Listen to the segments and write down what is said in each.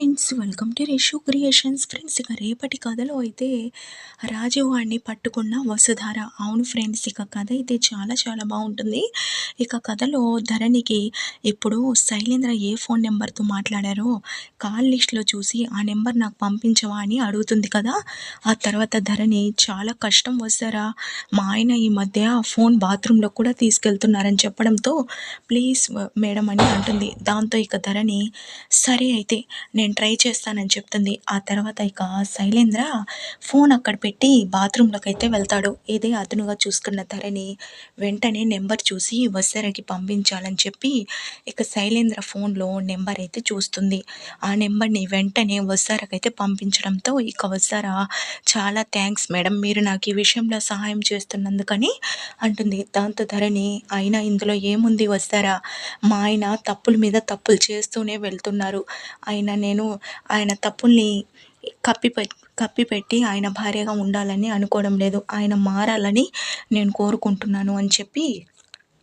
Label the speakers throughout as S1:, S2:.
S1: Friends welcome to Rishu creations friends ఇక రేపటి కథలో అయితే రాజువాడిని పట్టుకున్న వసుధార. అవును ఫ్రెండ్స్ ఇక కథ అయితే చాలా చాలా బాగుంటుంది. ఇక కథలో ధరణికి ఇప్పుడు శైలేంద్ర ఏ ఫోన్ నెంబర్తో మాట్లాడారో కాల్ లిస్ట్లో చూసి ఆ నెంబర్ నాకు పంపించవా అని అడుగుతుంది కదా. ఆ తర్వాత ధరణి చాలా కష్టం వస్తారా మా ఆయన ఈ మధ్య ఫోన్ బాత్రూంలో కూడా తీసుకెళ్తున్నారని చెప్పడంతో ప్లీజ్ మేడం అని అంటుంది. దాంతో ఇక ధరణి సరే అయితే నేను ట్రై చేస్తానని చెప్తుంది. ఆ తర్వాత ఇక శైలేంద్ర ఫోన్ అక్కడ పెట్టి బాత్రూంలోకి అయితే వెళ్తాడు. ఇదే అతనుగా చూసుకున్న ధరని వెంటనే నెంబర్ చూసి వసరకి పంపించాలని చెప్పి ఇక శైలేంద్ర ఫోన్లో నెంబర్ అయితే చూస్తుంది. ఆ నెంబర్ని వెంటనే వసారకైతే పంపించడంతో ఇక వసార చాలా థ్యాంక్స్ మేడం మీరు నాకు ఈ విషయంలో సహాయం చేస్తున్నందుకని అంటుంది. దాంతో ధరని అయినా ఇందులో ఏముంది వస్తారా మా ఆయన తప్పుల మీద తప్పులు చేస్తూనే వెళ్తున్నారు. అయినా నేను నేను ఆయన తప్పుల్ని కప్పిపె కప్పిపెట్టి ఆయన భార్యగా ఉండాలని అనుకోవడం లేదు. ఆయన మారాలని నేను కోరుకుంటున్నాను అని చెప్పి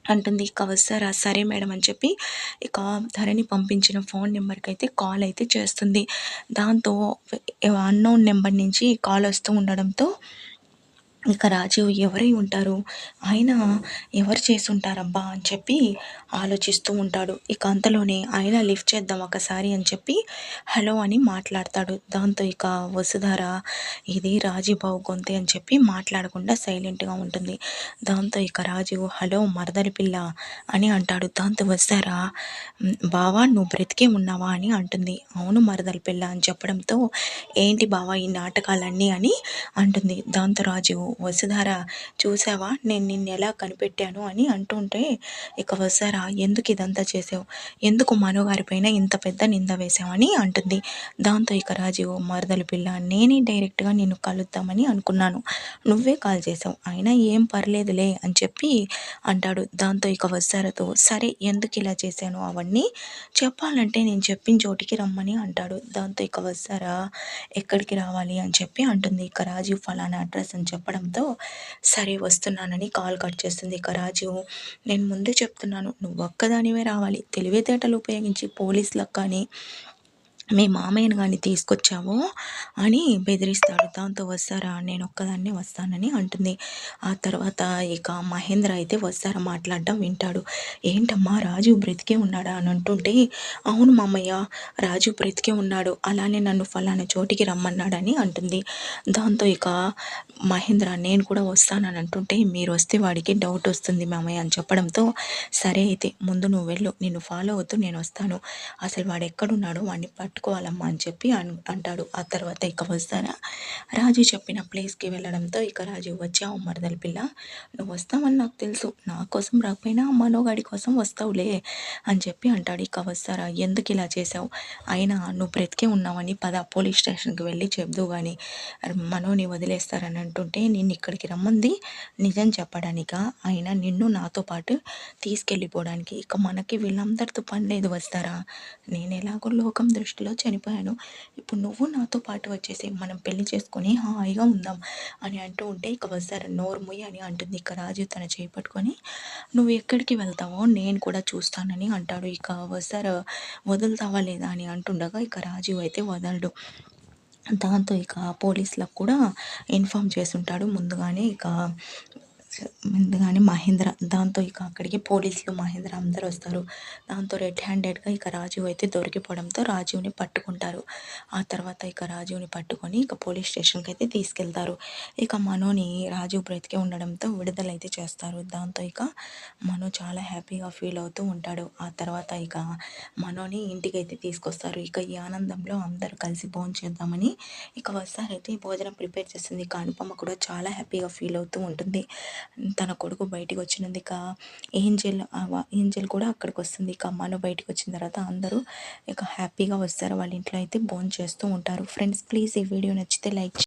S1: అంటుంది. కవసరా సరే మేడం అని చెప్పి ఇక ధరణి పంపించిన ఫోన్ నెంబర్కి అయితే కాల్ అయితే చేస్తుంది. దాంతో అన్నోన్ నెంబర్ నుంచి కాల్ వస్తూ ఉండడంతో ఇక రాజు ఎవరై ఉంటారు? ఆయన ఎవరు చేసి ఉంటారబ్బా అని చెప్పి ఆలోచిస్తూ ఉంటాడు. ఇక అంతలోనే ఆయన లిఫ్ట్ చేద్దాం ఒకసారి అని చెప్పి హలో అని మాట్లాడతాడు. దాంతో ఇక వసుధార ఇది రాజీబాబు గొంతే అని చెప్పి మాట్లాడకుండా సైలెంట్గా ఉంటుంది. దాంతో ఇక రాజు హలో మరదలి పిల్ల అని అంటాడు. దాంతో వసుధార బావా నువ్వు బ్రతికే ఉన్నావా అని అంటుంది. అవును మరదలి పిల్ల అని చెప్పడంతో ఏంటి బావా ఈ నాటకాలన్నీ అని అంటుంది. దాంతో రాజు వసుధార చూసావా నేను నిన్ను ఎలా కనిపెట్టాను అని అంటుంటే ఇక వసుధార ఎందుకు ఇదంతా చేసావు ఎందుకు మనోగారి పైన ఇంత పెద్ద నింద వేసావని అంటుంది. దాంతో ఇక రాజీవ్ మరదలు పిల్ల నేనే డైరెక్ట్గా నిన్ను కలుద్దామని అనుకున్నాను. నువ్వే కాల్ చేసావు అయినా ఏం పర్లేదులే అని చెప్పి అంటాడు. దాంతో ఇక వస్తారతో సరే ఎందుకు ఇలా చేశాను అవన్నీ? చెప్పాలంటే నేను చెప్పిన చోటికి రమ్మని అంటాడు. దాంతో ఇక వస్తారా ఎక్కడికి రావాలి? అని చెప్పి అంటుంది. ఇక రాజీవ్ ఫలానా అడ్రస్ అని చెప్పడం చెప్పడంతో సరే వస్తున్నానని కాల్ కట్ చేస్తుంది ఇక రాజు నేను ముందే చెప్తున్నాను నువ్వు ఒక్కదానివే రావాలి. తెలివితేటలు ఉపయోగించి పోలీసులకు కానీ మీ మామయ్యను కానీ తీసుకొచ్చావో అని బెదిరిస్తాడు. దాంతో వస్తారా? నేను ఒక్కదాన్నే వస్తానని అంటుంది. ఆ తర్వాత ఇక మహేంద్ర అయితే వస్తారా మాట్లాడడం వింటాడు. ఏంటమ్మా రాజు బ్రతికే ఉన్నాడా? అని అంటుంటే అవును మామయ్య రాజు బ్రతికే ఉన్నాడు. అలానే నన్ను ఫలానా చోటికి రమ్మన్నాడని అంటుంది. దాంతో ఇక మహేంద్ర నేను కూడా వస్తానని అంటుంటే మీరు వస్తే వాడికి డౌట్ వస్తుంది మామయ్య అని చెప్పడంతో సరే అయితే ముందు నువ్వు వెళ్ళు. నిన్ను ఫాలో అవుతూ నేను వస్తాను. అసలు వాడు ఎక్కడున్నాడో వాడిని పట్టు పెట్టుకోవాలమ్మా అని చెప్పి అంటాడు. ఆ తర్వాత ఇక వస్తారా? రాజు చెప్పిన ప్లేస్కి వెళ్ళడంతో ఇక రాజు వచ్చావు మరదల పిల్ల నువ్వు వస్తావని నాకు తెలుసు. నా కోసం రాకపోయినా మనోగాడి కోసం వస్తావులే అని చెప్పి అంటాడు. ఇక వస్తారా? ఎందుకు ఇలా చేసావు అయినా నువ్వు బ్రతికే ఉన్నావని పద పోలీస్ స్టేషన్కి వెళ్ళి చెబుదు కానీ మనోని వదిలేస్తారని అంటుంటే నిన్ను ఇక్కడికి రమ్మంది నిజం చెప్పడానిక? అయినా నిన్ను నాతో పాటు తీసుకెళ్ళిపోవడానికి ఇక మనకి వీళ్ళందరితో పని లేదు వస్తారా? నేను ఎలాగో లోకం దృష్టిలో ఏదో చనిపోయాను. ఇప్పుడు నువ్వు నాతో పాటు వచ్చేసి మనం పెళ్ళి చేసుకొని హాయిగా ఉందాం అని అంటూ ఉంటే ఇక వస్తారు నోరు అని అంటుంది. ఇక రాజు తన చేపట్టుకొని నువ్వు ఎక్కడికి వెళ్తావో నేను కూడా చూస్తానని అంటాడు. ఇక వస్తారు వదులుతావా లేదా అని అంటుండగా ఇక రాజు అయితే వదలడు. దాంతో ఇక పోలీసులకు కూడా ఇన్ఫామ్ ఉంటాడు. ముందుగానే ఇక ముందుగానే మహేంద్ర దాంతో ఇక అక్కడికి పోలీసులు మహేంద్ర అందరూ వస్తారు. దాంతో రెడ్ హ్యాండెడ్గా ఇక రాజీవ్ అయితే దొరికిపోవడంతో రాజీవ్ని పట్టుకుంటారు. ఆ తర్వాత ఇక రాజీవ్ని పట్టుకొని ఇక పోలీస్ స్టేషన్కి అయితే తీసుకెళ్తారు. ఇక మనోని రాజీవ్ బ్రతికే ఉండడంతో విడుదలైతే చేస్తారు. దాంతో ఇక మనో చాలా హ్యాపీగా ఫీల్ అవుతూ ఉంటాడు. ఆ తర్వాత ఇక మనోని ఇంటికి అయితే తీసుకొస్తారు. ఇక ఈ ఆనందంలో అందరూ కలిసి భోజనం చేద్దామని ఇక వస్తారైతే భోజనం ప్రిపేర్ చేస్తుంది. ఇక అనుపమ కూడా చాలా హ్యాపీగా ఫీల్ అవుతూ ఉంటుంది. తన కొడుకు బయటికి వచ్చినందుక ఏంజెల్ ఏంజెల్ కూడా అక్కడికి వస్తుంది ఇక అమ్మాను బయటికి వచ్చిన తర్వాత అందరూ ఇక హ్యాపీగా వస్తారు. వాళ్ళ ఇంట్లో అయితే భోజనం చేస్తూ ఉంటారు. ఫ్రెండ్స్ ప్లీజ్ ఈ వీడియో నచ్చితే లైక్